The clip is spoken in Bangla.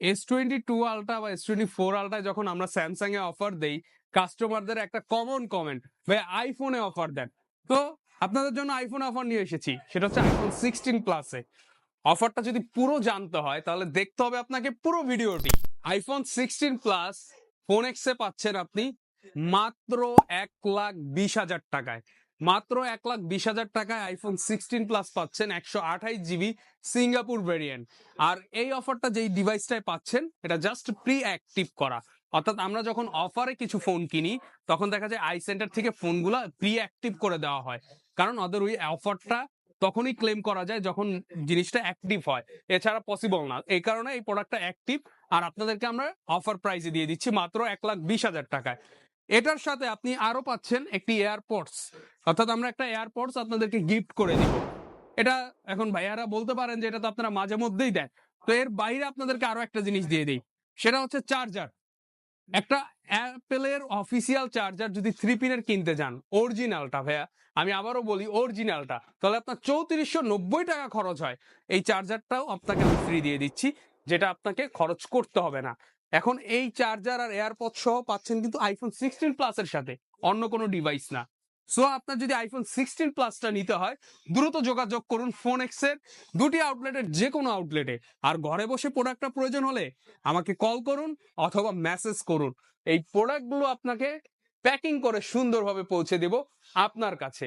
এস টোয়েন্টি টু আলট্রা বা এস টোয়েন্টি ফোর আলট্রা যখন আমরা স্যামসাং এ অফার দেই কাস্টমারদের একটা কমন কমেন্ট ভাই আইফোনে অফার দেন। তো আপনাদের জন্য আইফোন অফার নিয়ে এসেছি, সেটা হচ্ছে আইফোন সিক্সটিন প্লাসে অফারটা যদি পুরো জানতে হয়, তাহলে দেখতে হবে আপনাকে পুরো ভিডিওটি। আইফোন সিক্সটিন প্লাস ফোন এক্সে পাচ্ছেন আপনি মাত্র এক লাখ বিশ হাজার টাকায়। মাত্র এক লাখ বিশ হাজার টাকায় আইফোন সিক্সটিন প্লাস পাচ্ছেন একশো আঠাইশ জিবি সিঙ্গাপুর ভেরিয়েন্ট আর এই অফারটা যেই ডিভাইসটায় পাচ্ছেন, এটা জাস্ট প্রি অ্যাক্টিভ করা। অর্থাৎ আমরা যখন অফারে কিছু ফোন কিনি, তখন দেখা যায় আই সেন্টার থেকে ফোনগুলো প্রি অ্যাক্টিভ করে দেওয়া হয়। কারণ ওদের ওই অফারটা তখনই ক্লেম করা যায় যখন জিনিসটা অ্যাক্টিভ হয়। এছাড়া পসিবল না। এই কারণে এই প্রোডাক্টটা অ্যাক্টিভ আর আপনাদেরকে আমরা অফার প্রাইসে দিয়ে দিচ্ছি মাত্র এক লাখ বিশ হাজার টাকায়। এটার সাথে আপনি আরও পাচ্ছেন একটি এয়ারপোর্টস অর্থাৎ আমরা একটা এয়ারপোর্টস আপনাদেরকে গিফট করে দিব। এটা এখন ভাইয়ারা বলতে পারেন যে এটা তো আপনারা মাঝে মধ্যেই দেন। তো এর বাইরে আপনাদেরকে আরও একটা জিনিস দিয়ে দিই। সেটা হচ্ছে চার্জার একটা অ্যাপেলের অফিসিয়াল চার্জার যদি থ্রি পিনের কিনতে যান অরিজিনালটা ভাইয়া, আমি আবারও বলি অরিজিনালটা তাহলে আপনার চৌত্রিশশো নব্বই টাকা খরচ হয়। এই চার্জারটাও আপনাকে আমি ফ্রি দিয়ে দিচ্ছি, যেটা আপনাকে খরচ করতে হবে না। এখন এই চার্জার আর এয়ারপড সহ পাচ্ছেন কিন্তু আইফোন সিক্সটিন প্লাসের সাথে, অন্য কোনো ডিভাইস না। সো আপনার যদি আইফোন সিক্সটিন প্লাসটা নিতে হয়, দ্রুত যোগাযোগ করুন ফোন এক্সের দুটি আউটলেটের যে কোনো আউটলেটে আর ঘরে বসে প্রোডাক্টটা প্রয়োজন হলে আমাকে কল করুন অথবা মেসেজ করুন। এই প্রোডাক্টগুলো আপনাকে প্যাকিং করে সুন্দরভাবে পৌঁছে দেব আপনার কাছে।